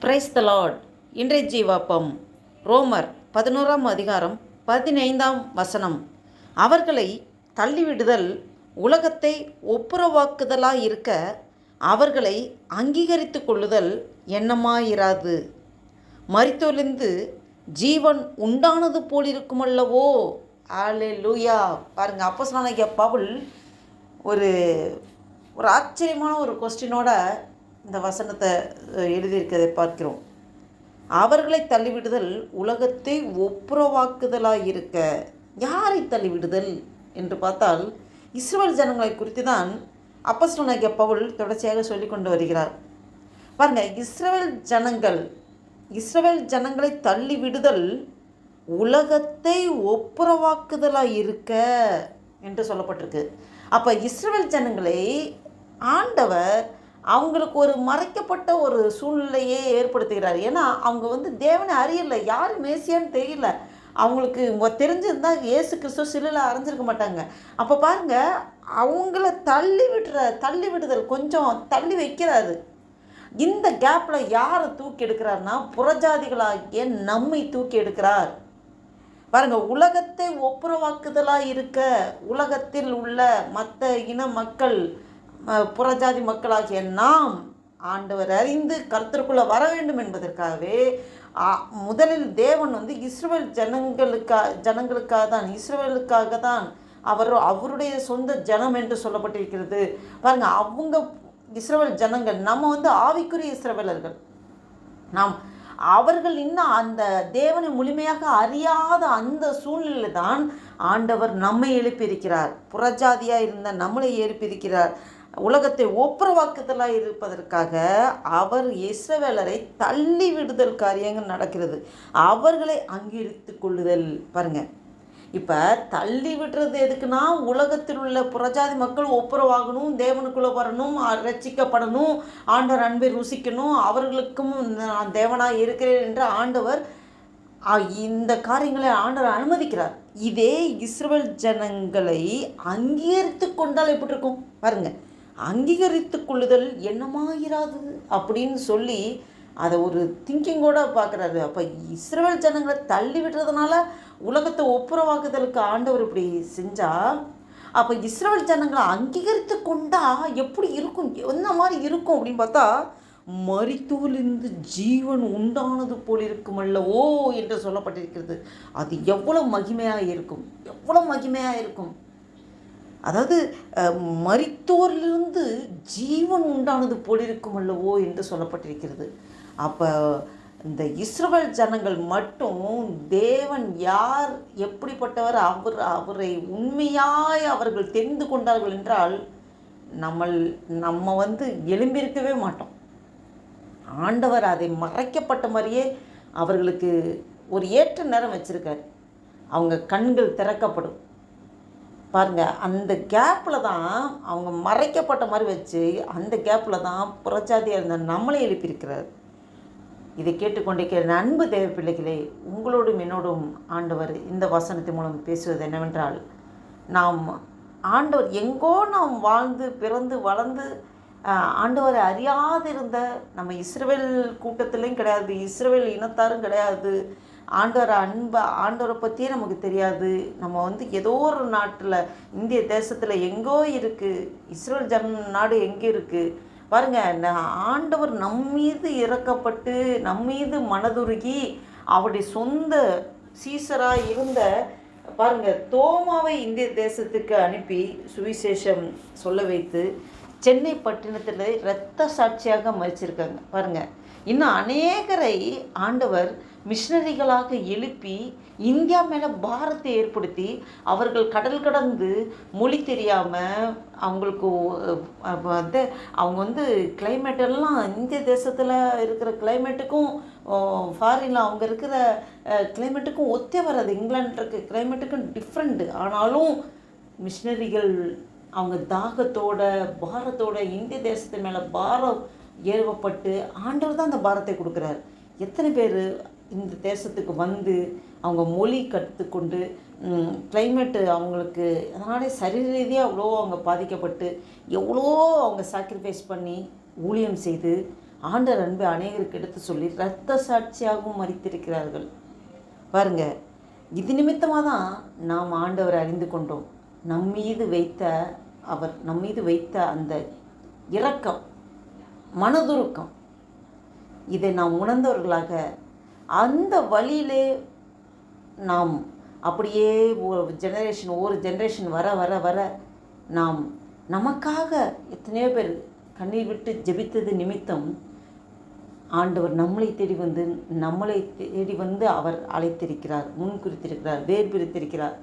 Praise the Lord இன்றைய ஜீவாப்பம் ரோமர் பதினோராம் அதிகாரம் பதினைந்தாம் வசனம். அவர்களை தள்ளிவிடுதல் உலகத்தை ஒப்புரவாக்குதலாக இருக்க அவர்களை அங்கீகரித்து கொள்ளுதல் எண்ணமாயிராது. மறித்தொழிந்து ஜீவன் உண்டானது போலிருக்குமல்லவோ? ஆலே லூயா பாருங்க அப்போ பவுல் ஒரு ஒரு ஆச்சரியமான ஒரு கொஸ்டினோட இந்த வசனத்தை எழுதியிருக்கதை பார்க்கிறோம். அவர்களை தள்ளிவிடுதல் உலகத்தை ஒப்புரவாக்குதலாக இருக்க யாரை தள்ளிவிடுதல் என்று பார்த்தால் இஸ்ரவேல் ஜனங்களை குறித்து தான் அப்பஸ்தலனாகிய பவுல் தொடர்ச்சியாக சொல்லி கொண்டு வருகிறார். பாருங்கள் இஸ்ரவேல் ஜனங்கள் இஸ்ரேல் ஜனங்களை தள்ளிவிடுதல் உலகத்தை ஒப்புரவாக்குதலாக இருக்க என்று சொல்லப்பட்டிருக்கு. அப்போ இஸ்ரவேல் ஜனங்களை ஆண்டவர் அவங்களுக்கு ஒரு மறைக்கப்பட்ட ஒரு சூழ்நிலையே ஏற்படுத்துகிறார். ஏன்னா அவங்க வந்து தேவனை அறியல யார் மேசியான்னு தெரியல. அவங்களுக்கு மொ- தெரிஞ்சிருந்தா இயேசு கிறிஸ்துவ சிலையில் அரைஞ்சிருக்க மாட்டாங்க. அப்போ பாருங்க அவங்கள தள்ளி விடுற தள்ளி விடுதல் கொஞ்சம் தள்ளி வைக்கிறாரு. இந்த கேப்பில் யாரை தூக்கி எடுக்கிறாருன்னா புறஜாதிகளாகிய நம்மை தூக்கி எடுக்கிறார். பாருங்க உலகத்தை ஒப்புரவாக்குதலாக இருக்க உலகத்தில் உள்ள மற்ற இன மக்கள் புறஜாதி மக்களாகிய நாம் ஆண்டவர் அறிந்து கருத்திற்குள்ளே வர வேண்டும் என்பதற்காகவே முதலில் தேவன் வந்து இஸ்ரவேல் ஜனங்களுக்கா ஜனங்களுக்காக தான் இஸ்ரவேலுக்காக தான் அவர் அவருடைய சொந்த ஜனம் என்று சொல்லப்பட்டிருக்கிறது. பாருங்க அவங்க இஸ்ரவேல் ஜனங்கள் நம்ம வந்து ஆவிக்குரிய இஸ்ரவேலர்கள். நாம் அவர்கள் இன்னும் அந்த தேவனை முழுமையாக அறியாத அந்த சூழ்நிலை தான் ஆண்டவர் நம்மை எழுப்பியிருக்கிறார். புறஜாதியாக இருந்த நம்மளை எழுப்பியிருக்கிறார். உலகத்தை ஒப்புரவாக்குதலாக இருப்பதற்காக அவர் இஸ்ரவேலரை தள்ளி விடுதல் காரியங்கள் நடக்கிறது. அவர்களை அங்கீகரித்து கொள்ளுதல். பாருங்கள் இப்போ தள்ளி விடுறது எதுக்குன்னா உலகத்தில் உள்ள புறஜாதி மக்கள் ஒப்புரவாகணும் தேவனுக்குள்ளே வரணும் ரசிக்கப்படணும் ஆண்டவர் அன்பை ருசிக்கணும் அவர்களுக்கும் நான் தேவனாக இருக்கிறேன் என்று ஆண்டவர் இந்த காரியங்களை ஆண்டவர் அனுமதிக்கிறார். இதே இஸ்ரவேல் ஜனங்களை அங்கீகரித்து கொண்டால் எப்படி இருக்கும்? பாருங்கள் அங்கீகரித்து கொள்ளுதல் என்னமாயிராது அப்படின்னு சொல்லி அதை ஒரு திங்கிங்கோடு பார்க்குறாரு. அப்போ இஸ்ரேல் ஜனங்களை தள்ளி விடுறதுனால உலகத்தை ஒப்புரவாக்குதலுக்கு ஆண்டவர் இப்படி செஞ்சால் அப்போ இஸ்ரேல் ஜனங்களை அங்கீகரித்து கொண்டா எப்படி இருக்கும்? என்ன மாதிரி இருக்கும் அப்படின்னு பார்த்தா மரித்தோலிருந்து ஜீவன் உண்டானது போல் இருக்கும் அல்லவோ என்று சொல்லப்பட்டிருக்கிறது. அது எவ்வளோ மகிமையாக இருக்கும்? எவ்வளோ மகிமையாக இருக்கும்? அதாவது அஹ், மரித்தோரிலிருந்து ஜீவன் உண்டானது போலிருக்கும் அல்லவோ என்று சொல்லப்பட்டிருக்கிறது. அப்போ இந்த இஸ்ரவேல் ஜனங்கள் மட்டும் தேவன் யார் எப்படிப்பட்டவர் அவர் அவரை உண்மையாய் அவர்கள் தெரிந்து கொண்டார்கள் என்றால் நம்மள் நம்ம வந்து எழும்பியிருக்கவே மாட்டோம். ஆண்டவர் அதை மறைக்கப்பட்ட மாதிரியே அவர்களுக்கு ஒரு ஏற்ற நேரம் வச்சுருக்கார். அவங்க கண்கள் திறக்கப்படும். பாருங்கள் அந்த கேப்பில் தான் அவங்க மறைக்கப்பட்ட மாதிரி வச்சு அந்த கேப்பில் தான் புறச்சாதியாக இருந்த நம்மளை எழுப்பியிருக்கிறார். இதை கேட்டுக்கொண்டிருக்கிற அன்பு தேவ பிள்ளைகளே உங்களோடும் என்னோடும் ஆண்டவர் இந்த வசனத்தின் மூலம் பேசுவது என்னவென்றால் நாம் ஆண்டவர் எங்கோ நாம் வாழ்ந்து பிறந்து வளர்ந்து ஆஹ், ஆண்டவரை அறியாதிருந்த நம்ம இஸ்ரவேல் கூட்டத்திலையும் கிடையாது இஸ்ரவேல் இனத்தாரும் கிடையாது ஆண்டோர அன்பை ஆண்டவரை பற்றியே நமக்கு தெரியாது. நம்ம வந்து ஏதோ ஒரு நாட்டில் இந்திய தேசத்தில் எங்கோ இருக்குது இஸ்ரேல் ஜன் நாடு எங்கே இருக்குது பாருங்கள் நான் ஆண்டவர் நம் மீது இறக்கப்பட்டு நம் மீது மனதுருகி அவருடைய சொந்த சீசராக இருந்த பாருங்கள் தோமாவை இந்திய தேசத்துக்கு அனுப்பி சுவிசேஷம் சொல்ல வைத்து சென்னை பட்டினத்தில் இரத்த சாட்சியாக மறிச்சிருக்காங்க. பாருங்கள் இன்னும் அநேகரை ஆண்டவர் மிஷினரிகளாக எழுப்பி இந்தியா மேலே பாரத்தை ஏற்படுத்தி அவர்கள் கடல் கடந்து மொழி தெரியாமல் அவங்களுக்கு வந்து அவங்க வந்து climate எல்லாம் இந்திய தேசத்தில் இருக்கிற கிளைமேட்டுக்கும் ஃபாரினில் அவங்க இருக்கிற கிளைமேட்டுக்கும் ஒத்தே வராது. இங்கிலாந்து இருக்க கிளைமேட்டுக்கும் டிஃப்ரெண்ட்டு ஆனாலும் மிஷினரிகள் அவங்க தாகத்தோட பாரத்தோட இந்திய தேசத்து மேலே பாரம் ஏவப்பட்டு ஆண்டவர் தான் அந்த பாரத்தை கொடுக்குறாரு. எத்தனை பேர் இந்த தேசத்துக்கு வந்து அவங்க மொழி கற்றுக்கொண்டு கிளைமேட்டு அவங்களுக்கு அதனாலே சரீர ரீதியாக அவ்வளோ அவங்க பாதிக்கப்பட்டு எவ்வளோ அவங்க சாக்ரிஃபைஸ் பண்ணி ஊழியம் செய்து ஆண்டவர் அன்பை அநேகருக்கு எடுத்து சொல்லி இரத்த சாட்சியாகவும் மறித்திருக்கிறார்கள். பாருங்க இது நிமித்தமாக தான் நாம் ஆண்டவரை அறிந்து கொண்டோம். நம் மீது வைத்த அவர் நம் மீது வைத்த அந்த இரக்கம் மனதுருக்கம் இதை நாம் உணர்ந்தவர்களாக அந்த வழியிலே நாம் அப்படியே ஒரு ஜெனரேஷன் ஒவ்வொரு ஜெனரேஷன் வர வர வர நாம் நமக்காக எத்தனையோ பேர் கண்ணீர் விட்டு ஜெபித்தது நிமித்தம் ஆண்டவர் நம்மளை தேடி வந்து நம்மளை தேடி வந்து அவர் அழைத்திருக்கிறார் முன் குறித்திருக்கிறார் வேர் பிரித்திருக்கிறார்.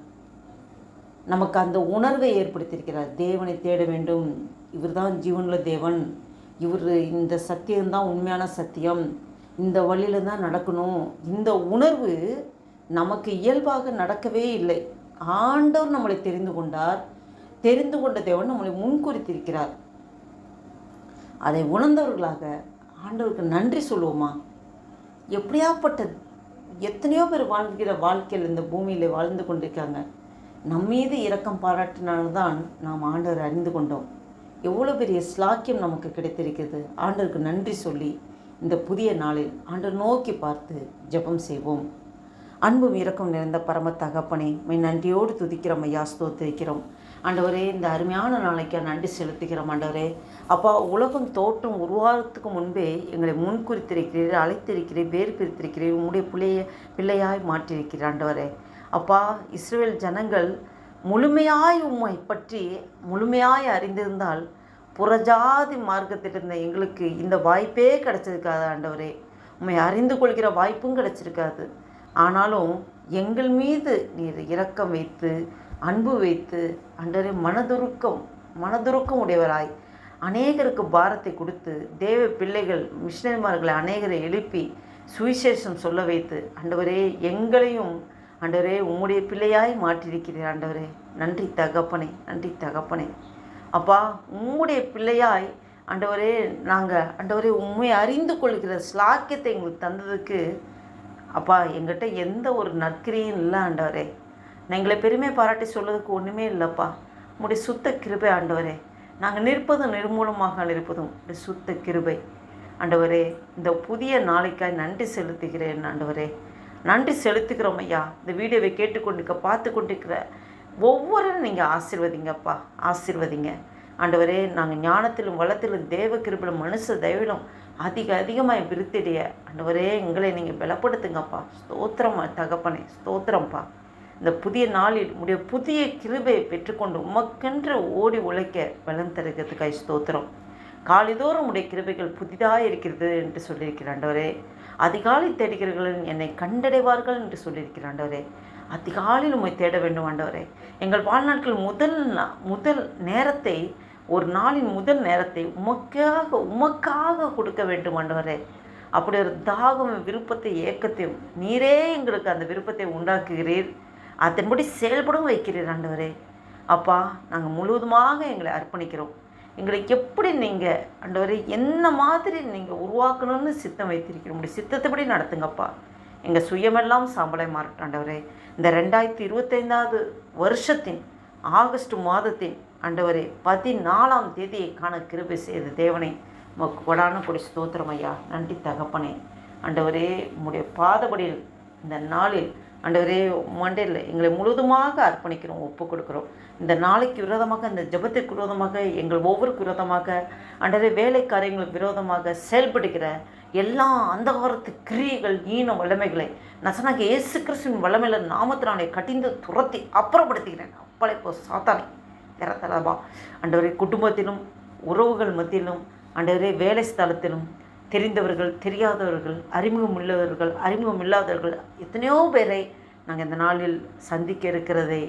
நமக்கு அந்த உணர்வை ஏற்படுத்தியிருக்கிறார். தேவனை தேட வேண்டும். இவர்தான் ஜீவனுள்ள தேவன். இவர் இந்த சத்தியம்தான் உண்மையான சத்தியம். இந்த வழியில தான் நடக்கணும். இந்த உணர்வு நமக்கு இயல்பாக நடக்கவே இல்லை. ஆண்டவர் நம்மளை தெரிந்து கொண்டார். தெரிந்து கொண்ட தேவன் நம்மளை முன்குறித்திருக்கிறார். அதை உணர்ந்தவர்களாக ஆண்டவருக்கு நன்றி சொல்லுவோமா? எப்படியாப்பட்ட எத்தனையோ பேர் வாழ்கிற வாழ்க்கையில் இந்த பூமியில் வாழ்ந்து கொண்டிருக்காங்க. நம்மீது இரக்கம் பாராட்டினால்தான் நாம் ஆண்டவர் அறிந்து கொண்டோம். எவ்வளோ பெரிய ஸ்லாக்கியம் நமக்கு கிடைத்திருக்கிறது. ஆண்டவருக்கு நன்றி சொல்லி இந்த புதிய நாளில் ஆண்டவர் நோக்கி பார்த்து ஜெபம் செய்வோம். அன்பும் இரக்கம் நிறைந்த பரம தகப்பனே மை நன்றியோடு துதிக்கிறோம் ஐயா ஸ்தோத்திரிக்கிறோம். ஆண்டவரே இந்த அருமையான நாளைக்கு நன்றி செலுத்துகிறோம் ஆண்டவரே. அப்பா உலகம் தோற்றம் உருவாகிறதுக்கு முன்பே எங்களை முன்குறித்திருக்கிறீர் அழைத்திருக்கிறீர் வேறு பிரித்திருக்கிறீர் உங்களுடைய பிள்ளைய பிள்ளையாய் மாற்றியிருக்கிறீர் ஆண்டவரே. அப்பா இஸ்ரேல் ஜனங்கள் முழுமையாய் உம்மை பற்றி முழுமையாய் அறிந்திருந்தால் புறஜாதி மார்க்கத்தில் இருந்த எங்களுக்கு இந்த வாய்ப்பே கிடச்சிருக்காது ஆண்டவரே. உண்மை அறிந்து கொள்கிற வாய்ப்பும் கிடச்சிருக்காது. ஆனாலும் எங்கள் மீது நீர் இரக்கம் வைத்து அன்பு வைத்து அன்றரை மனதுருக்கம் மனதுருக்கம் உடையவராய் அநேகருக்கு பாரத்தை கொடுத்து தேவ பிள்ளைகள் மிஷினரிமார்களை அநேகரை எழுப்பி சுவிசேஷம் சொல்ல வைத்து ஆண்டவரே எங்களையும் ஆண்டவரே உம்முடைய பிள்ளையாய் மாற்றியிருக்கிறீர் ஆண்டவரே. நன்றி தகப்பனே நன்றி தகப்பனே. அப்பா உம்முடைய பிள்ளையாய் ஆண்டவரே நாங்கள் ஆண்டவரே உண்மை அறிந்து கொள்கிற ஸ்லாக்கியத்தை எங்களுக்கு தந்ததுக்கு அப்பா எங்கிட்ட எந்த ஒரு நற்கிரியும் இல்லை ஆண்டவரே. நான் எங்களை பெருமை பாராட்டி சொல்வதுக்கு ஒன்றுமே இல்லைப்பா. உங்களுடைய சுத்த கிருபை ஆண்டவரே. நாங்கள் நிற்பதும் நிர்மூலமாக நிற்பதும் உடைய சுத்த கிருபை. ஆண்டவரே இந்த புதிய நாளைக்காய் நன்றி செலுத்துகிறேன் ஆண்டவரே. நன்றி செலுத்துகிறோம் ஐயா. இந்த வீடியோவை கேட்டுக்கொண்டிருக்க பார்த்து கொண்டிருக்கிற ஒவ்வொருவரும் நீங்கள் ஆசிர்வதிங்கப்பா ஆசிர்வதிங்க. ஆண்டவரே நாங்கள் ஞானத்திலும் வளத்திலும் தேவ கிருபிலும் மனுஷ தயவிலும் அதிக அதிகமாக விருத்திடைய ஆண்டவரே எங்களை நீங்கள் பலப்படுத்துங்கப்பா. ஸ்தோத்திரம் தகப்பனே ஸ்தோத்திரம்ப்பா இந்த புதிய நாளில் உடைய புதிய கிருபையை பெற்றுக்கொண்டு உமக்கென்று ஓடி உழைக்க பலன் தருகிறதுக்காய் ஸ்தோத்திரம். காலிதோறும் உடைய கிருபைகள் புதிதாக இருக்கிறது என்று சொல்லியிருக்கிறாண்டவரே அதிகாலை தேடுகிறவர்கள் என்னை கண்டடைவார்கள் என்று சொல்லியிருக்கிறாண்டவரே அதிகாலையில் உண்மை தேட வேண்டும் ஆண்டவரே. எங்கள் வாழ்நாட்கள் முதல் நா- முதல் நேரத்தை ஒரு நாளின் முதல் நேரத்தை உமக்காக உமக்காக கொடுக்க வேண்டும் ஆண்டவரே. அப்படி ஒரு தாகம் விருப்பத்தை ஏக்கத்தையும் நீரே எங்களுக்கு அந்த விருப்பத்தை உண்டாக்குகிறீர். அதன்படி செயல்படும் வைக்கிறீர் ஆண்டவரே. அப்பா நாங்கள் முழுவதுமாக எங்களை அர்ப்பணிக்கிறோம். எங்களை எப்படி நீங்கள் ஆண்டவரே என்ன மாதிரி நீங்கள் உருவாக்கணும்னு சித்தம் வைத்திருக்கிறோம். உங்களுடைய சித்தத்தைப்படி நடத்துங்கப்பா. எங்கள் சுயமெல்லாம் சாம்பலை மாறட்டும் ஆண்டவரே. இந்த ரெண்டாயிரத்தி இருபத்தைந்தாவது வருஷத்தின் ஆகஸ்ட் மாதத்தின் ஆண்டவரே பதினாலாம் தேதியை காண கிருபை செய்த தேவனை உமக்கு கொடான கொடி ஸ்தோத்திரம் ஐயா. நன்றி தகப்பனே. ஆண்டவரே உம்முடைய பாதபடியில் இந்த நாளில் ஆண்டவரே மண்டையில் எங்களை முழுவதுமாக அர்ப்பணிக்கிறோம் ஒப்பு கொடுக்குறோம். இந்த நாளைக்கு விரோதமாக இந்த ஜெபத்திற்கு விரோதமாக எங்கள் ஒவ்வொருக்கு விரோதமாக ஆண்டவரே வேலைக்காரங்களுக்கு விரோதமாக செயல்படுகிற எல்லா அந்தகாரத்து கிரியைகள் ஈன வல்லமைகளை நசனாக இயேசு கிறிஸ்துவின் வல்லமையில் நாமத்தினாலே கட்டிந்து துரத்தி அப்புறப்படுத்துகிறேன். அப்பளை போ சாத்தானே இறத்தலபா ஆண்டவரே குடும்பத்திலும் உறவுகள் மத்தியிலும் ஆண்டவரே வேலை ஸ்தலத்திலும் தெரிந்தவர்கள் தெரியாதவர்கள் அறிமுகம் உள்ளவர்கள் அறிமுகம் இல்லாதவர்கள் எத்தனையோ பேரை நாங்கள் இந்த நாளில் சந்திக்க இருக்கிறதை.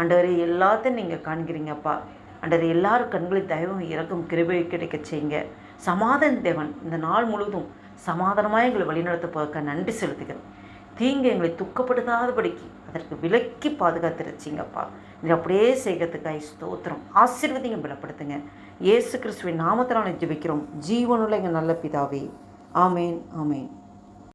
அண்டவரை எல்லாத்தையும் நீங்கள் காண்கிறீங்கப்பா. அண்டரை எல்லாரும் கண்களை தயவும் இறக்கும் கிருபை கிடைக்க செய்யுங்க. சமாதான தேவன் இந்த நாள் முழுவதும் சமாதானமாக எங்களை வழிநடத்த போக்க நன்றி செலுத்துகிறேன். தீங்கு எங்களை துக்கப்படுத்தாதபடிக்கு அதற்கு விலக்கி பாதுகாத்துருச்சிங்கப்பா. நீங்கள் அப்படியே செய்கிறதுக்காய் ஸ்தோத்திரம். ஆசீர்வதிங்க பலப்படுத்துங்க. இயேசு கிறிஸ்துவின் நாமத்தினால ஜெபிக்கிறோம். ஜீவனுள்ள எங்கள் நல்ல பிதாவே. ஆமேன் ஆமேன்.